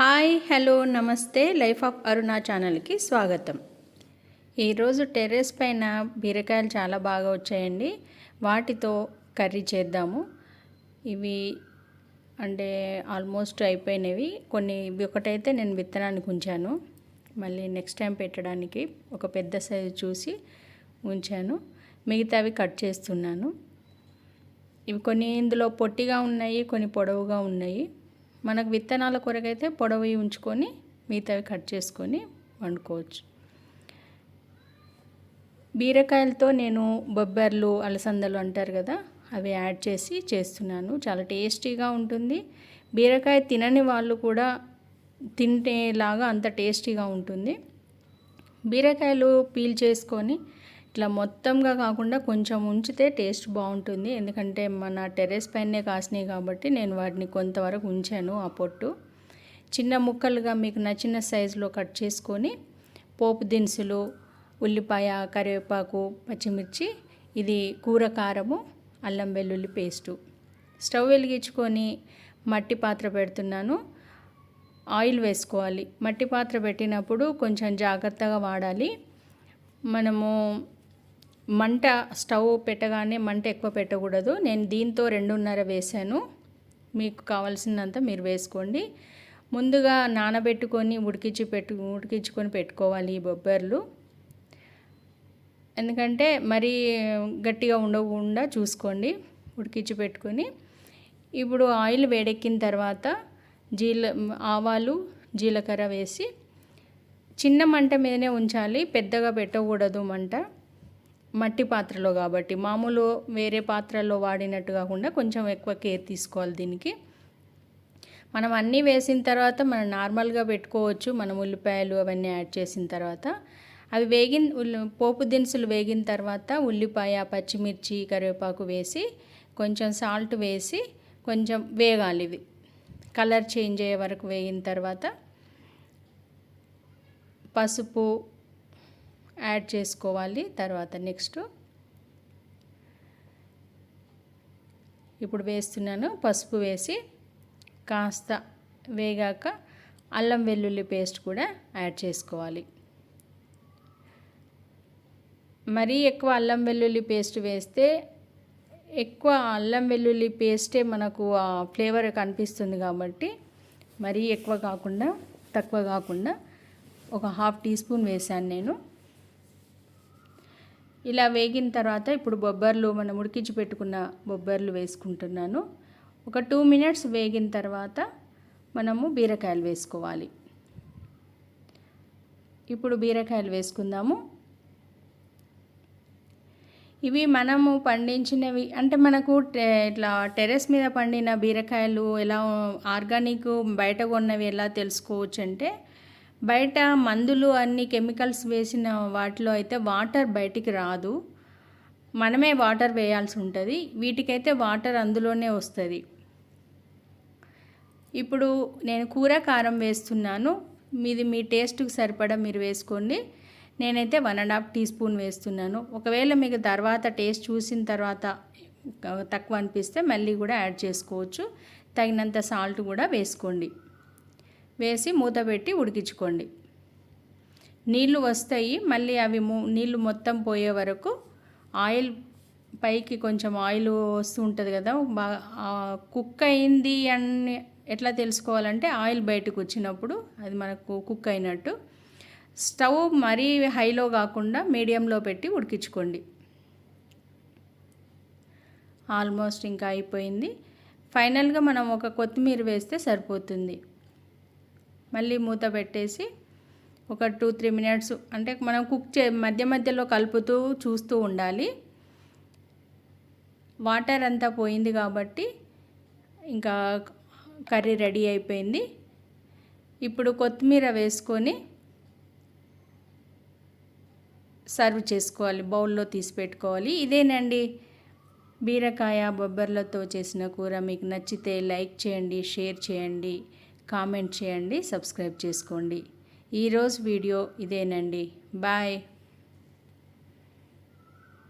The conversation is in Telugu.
హాయ్ హలో నమస్తే లైఫ్ ఆఫ్ అరుణ ఛానల్కి స్వాగతం. ఈరోజు టెర్రస్ పైన బీరకాయలు చాలా బాగా వచ్చాయండి. వాటితో కర్రీ చేద్దాము. ఇవి అంటే ఆల్మోస్ట్ అయిపోయినవి. కొన్ని ఇవి ఒకటైతే నేను విత్తనానికి ఉంచాను. మళ్ళీ నెక్స్ట్ టైం పెట్టడానికి ఒక పెద్ద సైజు చూసి ఉంచాను. మిగతావి కట్ చేస్తున్నాను. ఇవి కొన్ని ఇందులో పొట్టిగా ఉన్నాయి కొన్ని పొడవుగా ఉన్నాయి. మనకు విత్తనాల కొరకైతే పొడవి ఉంచుకొని మిగతావి కట్ చేసుకొని వండుకోవచ్చు. బీరకాయలతో నేను బొబ్బర్లు అలసందలు అంటారు కదా అవి యాడ్ చేసి చేస్తున్నాను. చాలా టేస్టీగా ఉంటుంది. బీరకాయ తినని వాళ్ళు కూడా తింటేలాగా అంత టేస్టీగా ఉంటుంది. బీరకాయలు పీల్ చేసుకొని ఇట్లా మొత్తంగా కాకుండా కొంచెం ఉంచితే టేస్ట్ బాగుంటుంది. ఎందుకంటే మన టెర్రస్ పైనే కాసినాయి కాబట్టి నేను వాటిని కొంతవరకు ఉంచాను ఆ పొట్టు. చిన్న ముక్కలుగా మీకు నచ్చిన సైజులో కట్ చేసుకొని పోపు దినుసులు ఉల్లిపాయ కరివేపాకు పచ్చిమిర్చి ఇది కూర కారము అల్లం వెల్లుల్లి పేస్టు. స్టవ్ వెలిగించుకొని మట్టి పాత్ర పెడుతున్నాను. ఆయిల్ వేసుకోవాలి. మట్టి పాత్ర పెట్టినప్పుడు కొంచెం జాగ్రత్తగా వాడాలి. మనము మంట స్టవ్ పెట్టగానే మంట ఎక్కువ పెట్టకూడదు. నేను దీంతో రెండున్నర వేసాను. మీకు కావాల్సినంత మీరు వేసుకోండి. ముందుగా నానబెట్టుకొని ఉడికించి పెట్టు ఉడికించుకొని పెట్టుకోవాలి ఈ బొబ్బర్లు. ఎందుకంటే మరీ గట్టిగా ఉండకుండా చూసుకోండి. ఉడికించి పెట్టుకొని ఇప్పుడు ఆయిల్ వేడెక్కిన తర్వాత జీల ఆవాలు జీలకర్ర వేసి చిన్న మంట మీదనే ఉంచాలి. పెద్దగా పెట్టకూడదు మంట. మట్టి పాత్రలో కాబట్టి మామూలు వేరే పాత్రలో వాడినట్టు కాకుండా కొంచెం ఎక్కువ కేర్ తీసుకోవాలి దీనికి. మనం అన్నీ వేసిన తర్వాత మనం నార్మల్గా పెట్టుకోవచ్చు మనం ఉల్లిపాయలు అవన్నీ యాడ్ చేసిన తర్వాత. అవి వేగిన పోపు దినుసులు వేగిన తర్వాత ఉల్లిపాయ పచ్చిమిర్చి కరివేపాకు వేసి కొంచెం సాల్ట్ వేసి కొంచెం వేగాలి ఇవి. కలర్ చేంజ్ అయ్యే వరకు వేగిన తర్వాత పసుపు యాడ్ చేసుకోవాలి. తర్వాత నెక్స్ట్ ఇప్పుడు వేస్తున్నాను. పసుపు వేసి కాస్త వేగాక అల్లం వెల్లుల్లి పేస్ట్ కూడా యాడ్ చేసుకోవాలి. మరీ ఎక్కువ అల్లం వెల్లుల్లి పేస్ట్ వేస్తే ఎక్కువ అల్లం వెల్లుల్లి పేస్టే మనకు ఆ ఫ్లేవర్ కనిపిస్తుంది కాబట్టి మరీ ఎక్కువ కాకుండా తక్కువ కాకుండా ఒక హాఫ్ టీ స్పూన్ వేసాను నేను. ఇలా వేగిన తర్వాత ఇప్పుడు బొబ్బర్లు మనం ఉడికించి పెట్టుకున్న బొబ్బర్లు వేసుకుంటున్నాను. ఒక టూ మినిట్స్ వేగిన తర్వాత మనము బీరకాయలు వేసుకోవాలి. ఇప్పుడు బీరకాయలు వేసుకుందాము. ఇవి మనము పండించినవి అంటే మనకు ఇట్లా టెరెస్ మీద పండిన బీరకాయలు ఎలా ఆర్గానిక్ బయట కొన్నవి ఎలా తెలుసుకోవచ్చు అంటే బయట మందులు అన్ని కెమికల్స్ వేసిన వాటిలో అయితే వాటర్ బయటికి రాదు. మనమే వాటర్ వేయాల్సి ఉంటుంది. వీటికైతే వాటర్ అందులోనే వస్తుంది. ఇప్పుడు నేను కూర కారం వేస్తున్నాను. మీది మీ టేస్ట్కి సరిపడా మీరు వేసుకోండి. నేనైతే one and half teaspoon వేస్తున్నాను. ఒకవేళ మీకు తర్వాత టేస్ట్ చూసిన తర్వాత తక్కువ అనిపిస్తే మళ్ళీ కూడా యాడ్ చేసుకోవచ్చు. తగినంత సాల్ట్ కూడా వేసుకోండి. వేసి మూత పెట్టి ఉడికించుకోండి. నీళ్ళు వస్తాయి మళ్ళీ అవి నీళ్ళు మొత్తం పోయే వరకు ఆయిల్ పైకి కొంచెం ఆయిల్ వస్తూ ఉంటుంది కదా బాగా కుక్ అయింది అని ఎట్లా తెలుసుకోవాలంటే ఆయిల్ బయటకు వచ్చినప్పుడు అది మనకు కుక్ అయినట్టు స్టవ్ మరీ హైలో కాకుండా మీడియంలో పెట్టి ఉడికించుకోండి. ఆల్మోస్ట్ ఇంకా అయిపోయింది. ఫైనల్గా మనం ఒక కొత్తిమీర వేస్తే సరిపోతుంది. మళ్ళీ మూత పెట్టేసి ఒక టూ త్రీ మినిట్స్ అంటే మనం కుక్ చే మధ్య మధ్యలో కలుపుతూ చూస్తూ ఉండాలి. వాటర్ అంతా పోయింది కాబట్టి ఇంకా కర్రీ రెడీ అయిపోయింది. ఇప్పుడు కొత్తిమీర వేసుకొని సర్వ్ చేసుకోవాలి బౌల్లో తీసి పెట్టుకోవాలి. ఇదేనండి. బీరకాయ బొబ్బర్లతో చేసిన కూర. మీకు నచ్చితే లైక్ చేయండి షేర్ చేయండి. కామెంట్ చేయండి సబ్స్క్రైబ్ చేసుకోండి. ఈరోజు వీడియో ఇదేనండి. బాయ్.